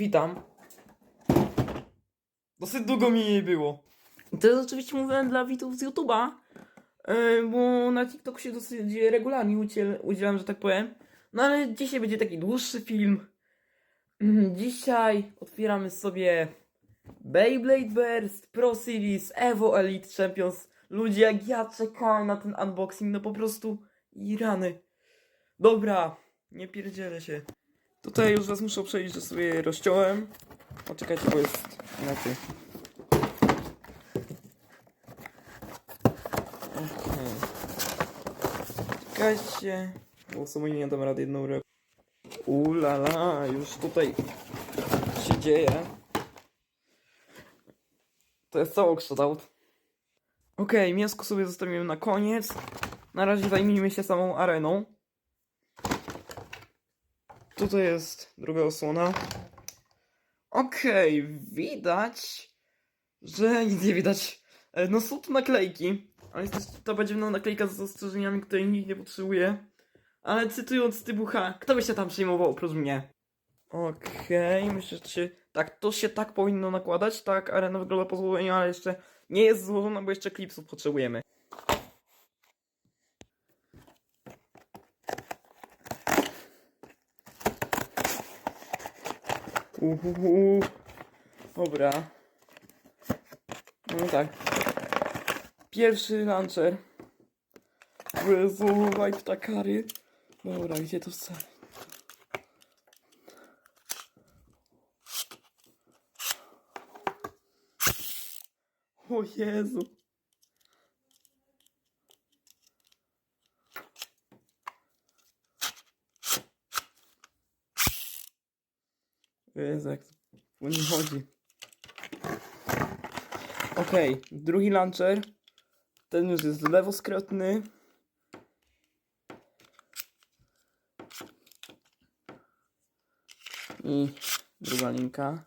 Witam. Dosyć długo mi nie było. To jest oczywiście mówiłem dla widzów z YouTube'a, yy, bo na TikTok się dosyć regularnie udziel, udzielam, że tak powiem. No ale dzisiaj będzie taki dłuższy film. Mm, Dzisiaj otwieramy sobie Beyblade Burst, Pro Series, Evo Elite Champions. Ludzie jak ja czekałem na ten unboxing, no po prostu i rany. Dobra, nie pierdzielę się. Tutaj już raz muszę przejść, że sobie rozciąłem. Poczekajcie, bo jest inaczej. Okej. Czekajcie. Bo w sumie nie dam rady jedną ręką. Ulala, już tutaj się dzieje. To jest całokształt. Okej, mięsko sobie zostawiłem na koniec. Na razie zajmijmy się samą areną. Tutaj jest druga osłona. Okej, widać, że nic nie widać. E, No są tu naklejki, ale niestety to będzie no, naklejka z zastrzeżeniami, której nikt nie potrzebuje. Ale cytując Tybucha, kto by się tam przejmował oprócz mnie? Okej, myślę, że to się... Tak, to się tak powinno nakładać, tak arena wygląda po złożeniu, ale jeszcze nie jest złożona, bo jeszcze klipsów potrzebujemy. Uhuhu. Dobra. No tak. Pierwszy launcher. Jezu, wipe takary. Dobra, gdzie to wcale? O Jezu. Jezu, jak to nie chodzi. Okej, drugi launcher. Ten już jest lewoskrotny. I druga linka.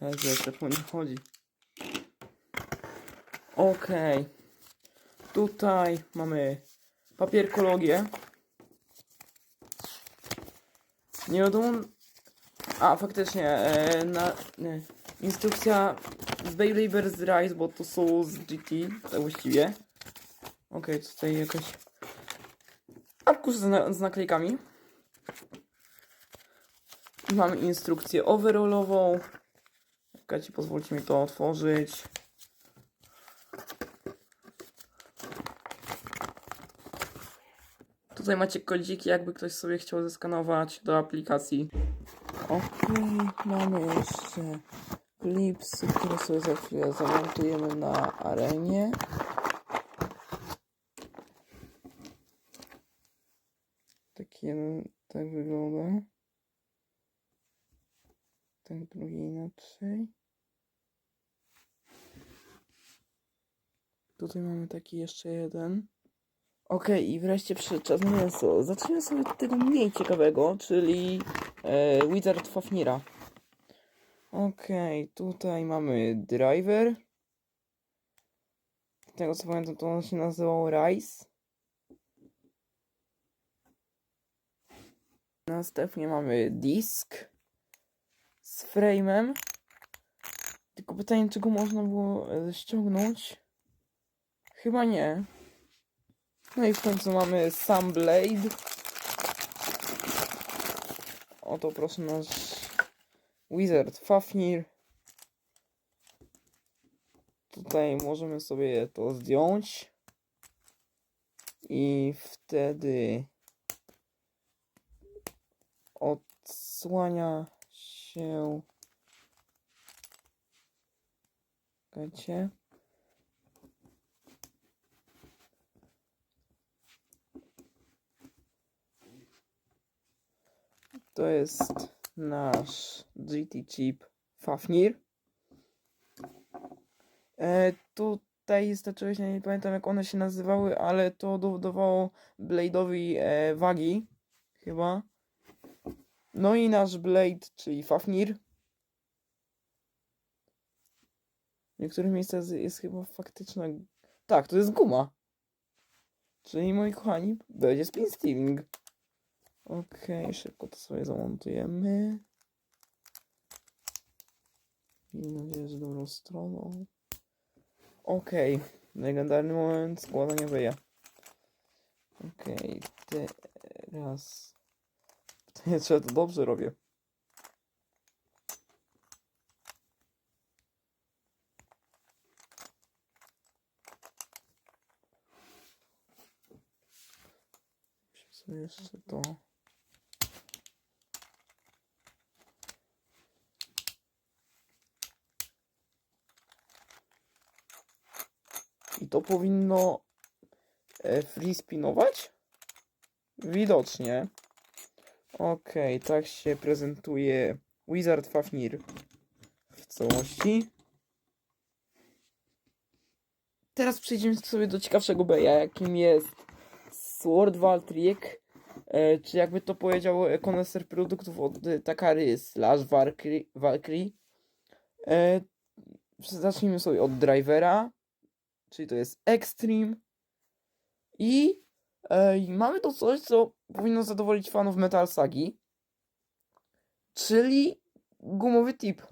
Jezu, to po nie chodzi. Okej. Tutaj mamy papierkologię. Nie wiadomo. A, faktycznie, e, na, nie. instrukcja z Bears Rise, bo to są z GT, tak właściwie. Okej, tutaj jakaś arkusz z, z naklejkami. Mamy instrukcję overallową. Czekajcie, pozwólcie mi to otworzyć. Tutaj macie kodziki, jakby ktoś sobie chciał zeskanować do aplikacji. Okej, mamy jeszcze klipsy, które sobie za chwilę zamontujemy na arenie. Taki jeden tak wygląda. Ten drugi inaczej. Tutaj mamy taki jeszcze jeden. Okej, i wreszcie przyszedł mięso. Zacznijmy sobie od tego mniej ciekawego, czyli e, Wizard Fafnira. Okej, tutaj mamy driver. Z tego co pamiętam, to on się nazywał Rice. Następnie mamy disk z frame'em. Tylko pytanie, czy go można było e, ściągnąć? Chyba nie. No i w końcu mamy sam Blade. Oto proszę nasz Wizard Fafnir. Tutaj możemy sobie to zdjąć. I wtedy odsłania się. Czekajcie. To jest nasz GT Chip Fafnir. E, tutaj ja nie pamiętam jak one się nazywały, ale to dowodowało Blade'owi e, wagi, chyba. No i nasz Blade, czyli Fafnir. W niektórych miejscach jest, jest chyba faktyczna... Tak, to jest guma. Czyli moi kochani, będzie spin stealing. Okej, szybko to sobie zamontujemy. Mam nadzieję, że dobrą stroną. Okej, legendarny moment składania wyja. Okej, teraz... Pytanie, czy ja to dobrze robię? Musimy sobie jeszcze to... I to powinno e, free spinować? Widocznie. Okej, tak się prezentuje Wizard Fafnir w całości. Teraz przejdziemy sobie do ciekawszego beja, jakim jest Sword Valtryek, e, czy jakby to powiedział e, koneser produktów od Takary slash Valkyrie. Zacznijmy sobie od drivera, czyli to jest Extreme. I e, mamy tu coś, co powinno zadowolić fanów Metal Sagi, czyli gumowy tip.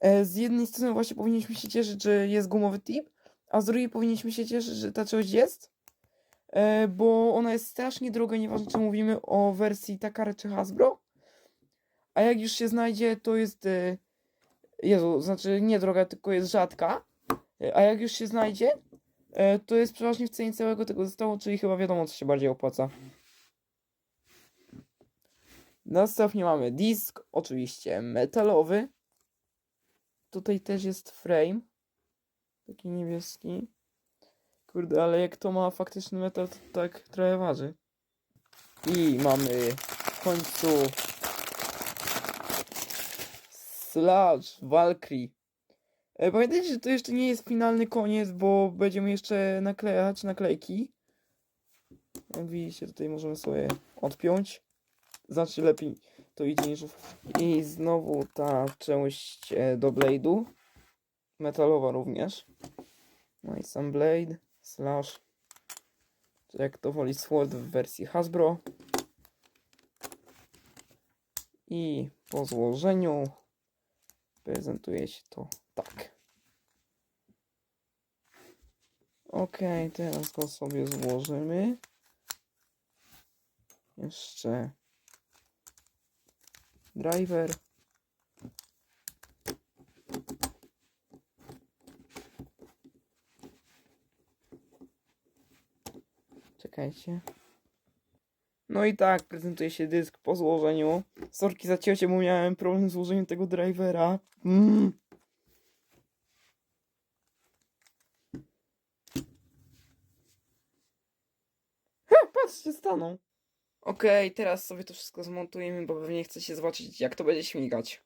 E, z jednej strony właśnie powinniśmy się cieszyć, że jest gumowy tip, a z drugiej powinniśmy się cieszyć, że ta część jest, e, bo ona jest strasznie droga, nieważne czy mówimy o wersji Takara czy Hasbro. A jak już się znajdzie, to jest. E, Jezu, znaczy nie droga, tylko jest rzadka. E, A jak już się znajdzie, e, to jest przeważnie w cenie całego tego zestawu, czyli chyba wiadomo, co się bardziej opłaca. Następnie mamy disk, oczywiście metalowy. Tutaj też jest frame. Taki niebieski. Kurde, ale jak to ma faktyczny metal, to tak trochę waży. I mamy w końcu Slash Valkyrie. Pamiętajcie, że to jeszcze nie jest finalny koniec, bo będziemy jeszcze naklejać naklejki. Jak widzicie, tutaj możemy sobie odpiąć. Znaczy lepiej to idzie niż... I znowu ta część e, do blade'u. Metalowa również. No i sam blade, slash. Jak to woli sword w wersji Hasbro. I po złożeniu prezentuje się to tak. Ok, teraz go sobie złożymy. Jeszcze driver. Czekajcie. No i tak prezentuje się dysk po złożeniu. Sorki za ciocię, bo miałem problem z złożeniem tego drivera. Mm. Ha, patrzcie, staną. Okej, teraz sobie to wszystko zmontujemy, bo pewnie chcecie zobaczyć, jak to będzie śmigać.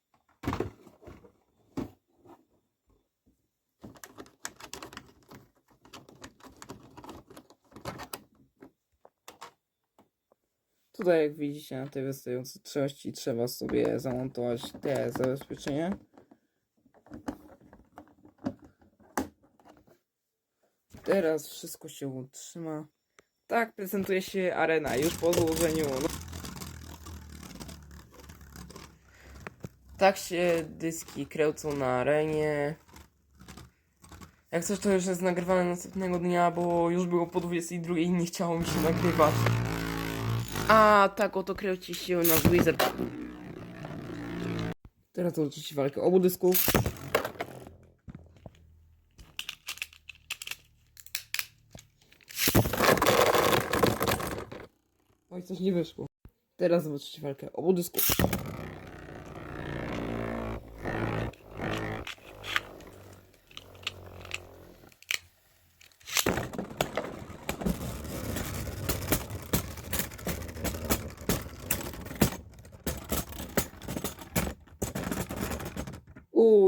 Tutaj, jak widzicie, na tej wystającej części trzeba sobie zamontować te zabezpieczenie. Teraz wszystko się utrzyma. Tak prezentuje się arena już po złożeniu. No. Tak się dyski kręcą na arenie. Jak coś to już jest nagrywane następnego dnia, bo już było po 22 i nie chciało mi się nagrywać. A tak oto kręci się nasz Wizard. Teraz oczywiście walkę obu dysków. Oj, coś nie wyszło. Teraz zobaczycie walkę obu dysków.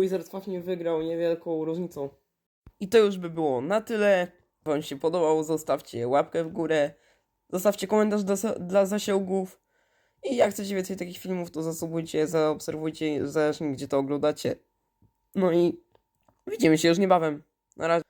Uuu, Wizard Fafnir wygrał niewielką różnicą. I to już by było na tyle. Wam się podobał, zostawcie łapkę w górę. Zostawcie komentarz do, dla zasięgów. I jak chcecie więcej takich filmów, to zasubujcie, zaobserwujcie, zależnie gdzie to oglądacie. No i widzimy się już niebawem. Na razie.